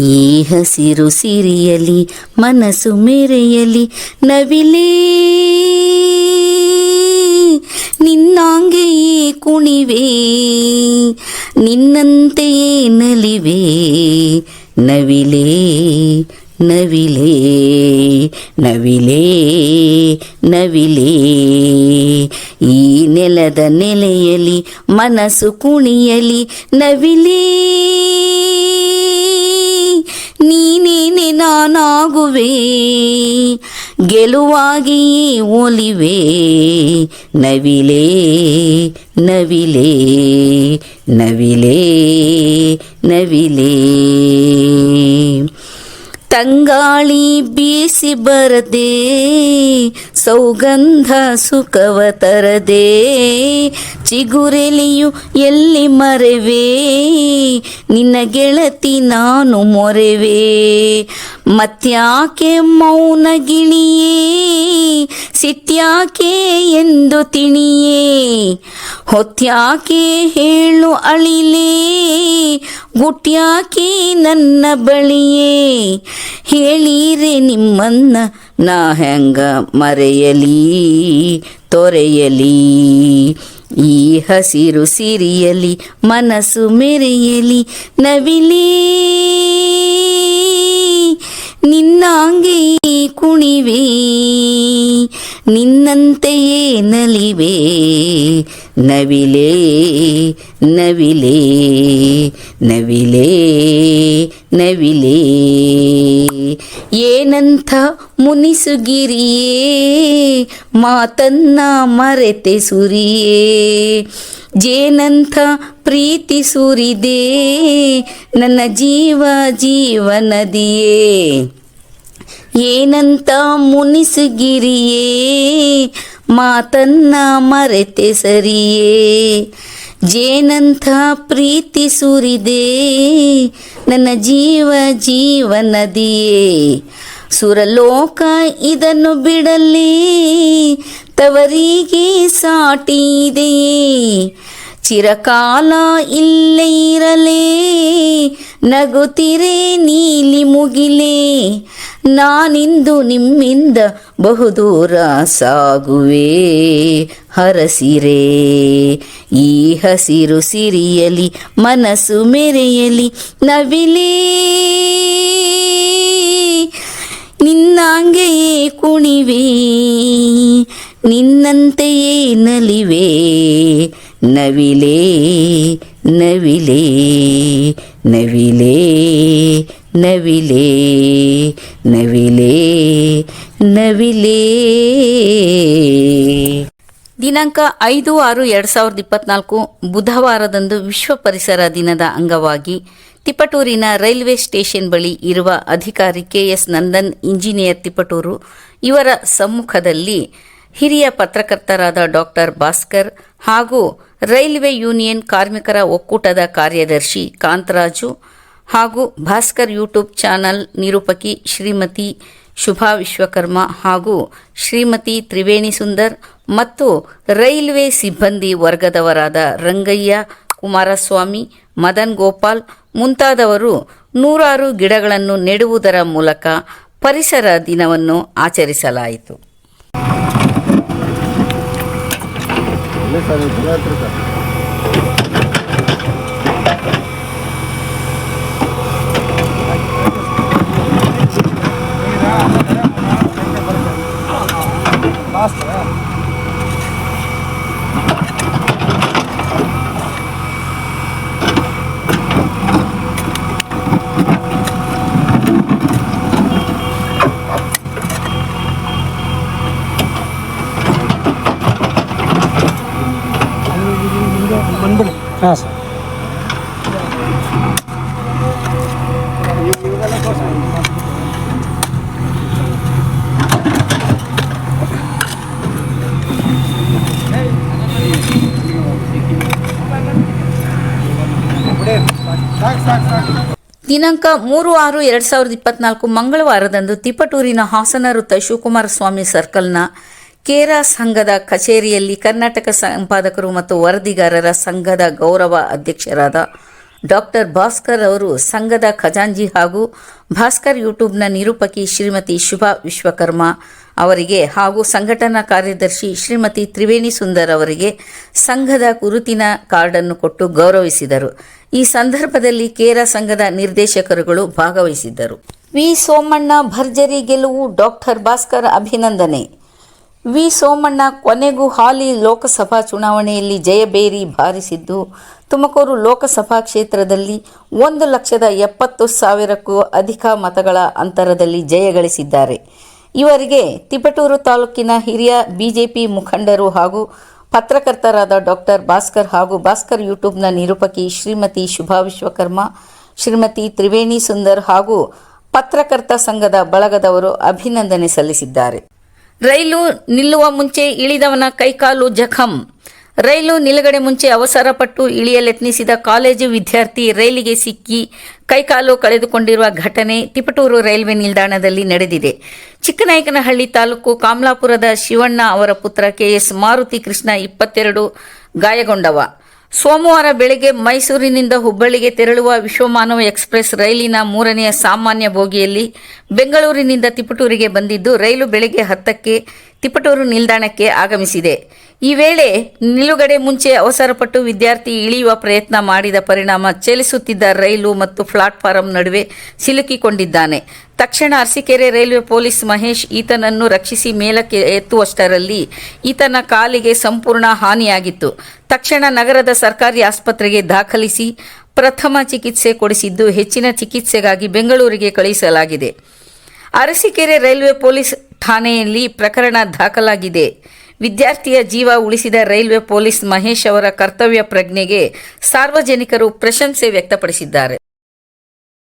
ಈ ಹಸಿರು ಸಿರಿಯಲಿ ಮನಸ್ಸು ಮೆರೆಯಲಿ ನವಿಲೇ. ನಿನ್ನಾಂಗೆಯೇ ಕುಣಿವೆ ನಿನ್ನಂತೆಯೇ ನಲಿವೆ ನವಿಲೇ ನವಿಲೇ ನವಿಲೇ ನವಿಲೇ. ಈ ನೆಲದ ನೆಲೆಯಲಿ ಮನಸ್ಸು ಕುಣಿಯಲಿ ನವಿಲೇ. ನೀನೇನೆ ನಾನಾಗುವೆ. ಗೆಲುವಾಗಿಯೇ ಒಲಿವೆ. ನವಿಲೇ ನವಿಲೇ ನವಿಲೇ ನವಿಲೇ. ತಂಗಾಳಿ ಬೀಸಿ ಬರದೆ ಸೌಗಂಧ ಸುಖವ ತರದೆ ಚಿಗುರೆಲಿಯು ಎಲ್ಲಿ ಮರೆವೇ? ನಿನ್ನ ಗೆಳತಿ ನಾನು ಮೊರೆವೇ? ಮತ್ಯಾಕೆ ಮೌನ ಗಿಳಿಯೇ? ಸಿಟ್ಯಾಕೆ ಎಂದು ತಿಣಿಯೇ? ಹೊತ್ಯಾಕೆ ಹೇಳು ಅಳಿಲೇ? ಗುಟ್ಯಾಕೆ ನನ್ನ ಬಳಿಯೇ? ಹೇಳೀರೆ ನಿಮ್ಮನ್ನ ನಾ ಹೆಂಗ ಮರೆಯಲಿ, ತೊರೆಯಲಿ? ಈ ಹಸಿರು ಸಿರಿಯಲಿ ಮನಸ್ಸು ಮೆರೆಯಲಿ, ನವಿಲಿ? ನಿನ್ನಾಂಗೆ ಕುಣಿವೆ? ನಿನ್ನಂತೆಯೇ ನಲಿವೆ? ನವಿಲೇ ನವಿಲೇ? ನವಿಲೇ ನವಿಲೇ. ಏನಂಥ ಮುನಿಸುಗಿರಿಯೇ, ಮಾತನ್ನ ಮರೆತೆ ಸುರಿಯೇ. ಜೇನಂಥ ಪ್ರೀತಿ ಸುರಿದೆ, ನನ್ನ ಜೀವ ಜೀವನದಿಯೇ. ಏನಂತ ಮುನಿಸುಗಿರಿಯೇ, ಮಾತನ್ನ ಮರೆತೆ ಸರಿಯೇ. ಜೇನಂಥ ಪ್ರೀತಿ ಸುರಿದೆ ನನ್ನ ಜೀವ ಜೀವನದಿಯೇ. ಸುರಲೋಕ ಇದನ್ನು ಬಿಡಲಿ ತವರಿಗೆ ಸಾಟಿ ಇದೆಯೇ ಚಿರಕಾಲ ಇಲ್ಲೇ ಇರಲೇ, ನಗುತ್ತಿರೆ ನೀಲಿ ಮುಗಿಲೇ. ನಾನಿಂದು ನಿಮ್ಮಿಂದ ಬಹುದೂರ ಸಾಗುವೆ, ಹರಸಿರೆ. ಈ ಹಸಿರು ಸಿರಿಯಲಿ, ಮನಸ್ಸು ಮೆರೆಯಲಿ, ನವಿಲೇ. ನಿನ್ನಂಗೆಯೇ ಕುಣಿವೆ, ನಿನ್ನಂತೆಯೇ ನಲಿವೆ. ನವಿಲೇ ನವಿಲೇ ನವಿಲೇ ನವಿಲೇ ನವಿಲೇ ನವಿಲೇ. ದಿನಾಂಕ ಐದು ಆರು ಎರಡು ಸಾವಿರದ ಇಪ್ಪತ್ನಾಲ್ಕು ಬುಧವಾರದಂದು ವಿಶ್ವ ಪರಿಸರ ದಿನದ ಅಂಗವಾಗಿ ತಿಪಟೂರಿನ ರೈಲ್ವೆ ಸ್ಟೇಷನ್ ಬಳಿ ಇರುವ ಅಧಿಕಾರಿ ಕೆಎಸ್ ನಂದನ್, ಇಂಜಿನಿಯರ್ ತಿಪಟೂರು ಇವರ ಸಮ್ಮುಖದಲ್ಲಿ ಹಿರಿಯ ಪತ್ರಕರ್ತರಾದ ಡಾಕ್ಟರ್ ಭಾಸ್ಕರ್ ಹಾಗೂ ರೈಲ್ವೆ ಯೂನಿಯನ್ ಕಾರ್ಮಿಕರ ಒಕ್ಕೂಟದ ಕಾರ್ಯದರ್ಶಿ ಕಾಂತರಾಜು ಹಾಗೂ ಭಾಸ್ಕರ್ ಯೂಟ್ಯೂಬ್ ಚಾನಲ್ ನಿರೂಪಕಿ ಶ್ರೀಮತಿ ಶುಭಾ ವಿಶ್ವಕರ್ಮ ಹಾಗೂ ಶ್ರೀಮತಿ ತ್ರಿವೇಣಿ ಸುಂದರ್ ಮತ್ತು ರೈಲ್ವೆ ಸಿಬ್ಬಂದಿ ವರ್ಗದವರಾದ ರಂಗಯ್ಯ, ಕುಮಾರಸ್ವಾಮಿ, ಮದನ್ ಗೋಪಾಲ್ ಮುಂತಾದವರು ನೂರಾರು ಗಿಡಗಳನ್ನು ನೆಡುವುದರ ಮೂಲಕ ಪರಿಸರ ದಿನವನ್ನು ಆಚರಿಸಲಾಯಿತು. Ми самі були ಸರ್ ದಿನಾಂಕ ಮೂರು ಆರು ಎರಡು ಸಾವಿರದ ಇಪ್ಪತ್ನಾಲ್ಕು ಮಂಗಳವಾರದಂದು ತಿಪಟೂರಿನ ಹಾಸನ ವೃತ್ತ ಶಿವಕುಮಾರ ಸ್ವಾಮಿ ಸರ್ಕಲ್ನ ಕೇರಾ ಸಂಘದ ಕಚೇರಿಯಲ್ಲಿ ಕರ್ನಾಟಕ ಸಂಪಾದಕರು ಮತ್ತು ವರದಿಗಾರರ ಸಂಘದ ಗೌರವ ಅಧ್ಯಕ್ಷರಾದ ಡಾಕ್ಟರ್ ಭಾಸ್ಕರ್ ಅವರು ಸಂಘದ ಖಜಾಂಜಿ ಹಾಗೂ ಭಾಸ್ಕರ್ ಯೂಟ್ಯೂಬ್ನ ನಿರೂಪಕಿ ಶ್ರೀಮತಿ ಶುಭಾ ವಿಶ್ವಕರ್ಮ ಅವರಿಗೆ ಹಾಗೂ ಸಂಘಟನಾ ಕಾರ್ಯದರ್ಶಿ ಶ್ರೀಮತಿ ತ್ರಿವೇಣಿ ಸುಂದರ್ ಅವರಿಗೆ ಸಂಘದ ಗುರುತಿನ ಕಾರ್ಡನ್ನು ಕೊಟ್ಟು ಗೌರವಿಸಿದರು. ಈ ಸಂದರ್ಭದಲ್ಲಿ ಕೇರ ಸಂಘದ ನಿರ್ದೇಶಕರುಗಳು ಭಾಗವಹಿಸಿದ್ದರು. ವಿ. ಸೋಮಣ್ಣ ಭರ್ಜರಿ ಗೆಲುವು ಡಾಕ್ಟರ್ ಭಾಸ್ಕರ್ ಅಭಿನಂದನೆ. ವಿ. ಸೋಮಣ್ಣ ಕೊನೆಗೂ ಹಾಲಿ ಲೋಕಸಭಾ ಚುನಾವಣೆಯಲ್ಲಿ ಜಯಬೇರಿ ಬಾರಿಸಿದ್ದು. ತುಮಕೂರು ಲೋಕಸಭಾ ಕ್ಷೇತ್ರದಲ್ಲಿ ಒಂದು ಲಕ್ಷದ ಎಪ್ಪತ್ತು ಸಾವಿರಕ್ಕೂ ಅಧಿಕ ಮತಗಳ ಅಂತರದಲ್ಲಿ ಜಯಗಳಿಸಿದ್ದಾರೆ ಇವರಿಗೆ ತಿಪಟೂರು ತಾಲೂಕಿನ ಹಿರಿಯ ಬಿಜೆಪಿ ಮುಖಂಡರು ಹಾಗೂ ಪತ್ರಕರ್ತರಾದ ಡಾಕ್ಟರ್ ಭಾಸ್ಕರ್ ಹಾಗೂ ಭಾಸ್ಕರ್ ಯೂಟ್ಯೂಬ್ನ ನಿರೂಪಕಿ ಶ್ರೀಮತಿ ಶುಭಾ ವಿಶ್ವಕರ್ಮ, ಶ್ರೀಮತಿ ತ್ರಿವೇಣಿ ಸುಂದರ್ ಹಾಗೂ ಪತ್ರಕರ್ತ ಸಂಘದ ಬಳಗದವರು ಅಭಿನಂದನೆ ಸಲ್ಲಿಸಿದ್ದಾರೆ. ರೈಲು ನಿಲ್ಲುವ ಮುಂಚೆ ಇಳಿದವನ ಕೈಕಾಲು ಜಖಂ. ರೈಲು ನಿಲುಗಡೆ ಮುಂಚೆ ಅವಸರ ಪಟ್ಟು ಇಳಿಯಲೆತ್ನಿಸಿದ ಕಾಲೇಜು ವಿದ್ಯಾರ್ಥಿ ರೈಲಿಗೆ ಸಿಕ್ಕಿ ಕೈಕಾಲು ಕಳೆದುಕೊಂಡಿರುವ ಘಟನೆ ತಿಪಟೂರು ರೈಲ್ವೆ ನಿಲ್ದಾಣದಲ್ಲಿ ನಡೆದಿದೆ. ಚಿಕ್ಕನಾಯಕನಹಳ್ಳಿ ತಾಲೂಕು ಕಾಮಲಾಪುರದ ಶಿವಣ್ಣ ಅವರ ಪುತ್ರ ಕೆಎಸ್ ಮಾರುತಿ ಕೃಷ್ಣ ಇಪ್ಪತ್ತೆರಡು ಗಾಯಗೊಂಡವ. ಸೋಮವಾರ ಬೆಳಗ್ಗೆ ಮೈಸೂರಿನಿಂದ ಹುಬ್ಬಳ್ಳಿಗೆ ತೆರಳುವ ವಿಶ್ವಮಾನವ ಎಕ್ಸ್ಪ್ರೆಸ್ ರೈಲಿನ ಮೂರನೆಯ ಸಾಮಾನ್ಯ ಬೋಗಿಯಲ್ಲಿ ಬೆಂಗಳೂರಿನಿಂದ ತಿಪಟೂರಿಗೆ ಬಂದಿದ್ದು, ರೈಲು ಬೆಳಗ್ಗೆ ಹತ್ತಕ್ಕೆ ತಿಪಟೂರು ನಿಲ್ದಾಣಕ್ಕೆ ಆಗಮಿಸಿದೆ. ಈ ವೇಳೆ ನಿಲುಗಡೆ ಮುಂಚೆ ಅವಸರಪಟ್ಟು ವಿದ್ಯಾರ್ಥಿ ಇಳಿಯುವ ಪ್ರಯತ್ನ ಮಾಡಿದ ಪರಿಣಾಮ ಚಲಿಸುತ್ತಿದ್ದ ರೈಲು ಮತ್ತು ಪ್ಲಾಟ್ಫಾರಂ ನಡುವೆ ಸಿಲುಕಿಕೊಂಡಿದ್ದಾನೆ. ತಕ್ಷಣ ಅರಸೀಕೆರೆ ರೈಲ್ವೆ ಪೊಲೀಸ್ ಮಹೇಶ್ ಈತನನ್ನು ರಕ್ಷಿಸಿ ಮೇಲಕ್ಕೆ ಎತ್ತುವಷ್ಟರಲ್ಲಿ ಈತನ ಕಾಲಿಗೆ ಸಂಪೂರ್ಣ ಹಾನಿಯಾಗಿತ್ತು. ತಕ್ಷಣ ನಗರದ ಸರ್ಕಾರಿ ಆಸ್ಪತ್ರೆಗೆ ದಾಖಲಿಸಿ ಪ್ರಥಮ ಚಿಕಿತ್ಸೆ ಕೊಡಿಸಿದ್ದು ಹೆಚ್ಚಿನ ಚಿಕಿತ್ಸೆಗಾಗಿ ಬೆಂಗಳೂರಿಗೆ ಕಳುಹಿಸಲಾಗಿದೆ. ಅರಸೀಕೆರೆ ರೈಲ್ವೆ ಪೊಲೀಸ್ ಠಾಣೆಯಲ್ಲಿ ಪ್ರಕರಣ ದಾಖಲಾಗಿದೆ. ವಿದ್ಯಾರ್ಥಿಯ ಜೀವ ಉಳಿಸಿದ ರೈಲ್ವೆ ಪೊಲೀಸ್ ಮಹೇಶ್ ಅವರ ಕರ್ತವ್ಯ ಪ್ರಜ್ಞೆಗೆ ಸಾರ್ವಜನಿಕರು ಪ್ರಶಂಸೆ ವ್ಯಕ್ತಪಡಿಸಿದ್ದಾರೆ.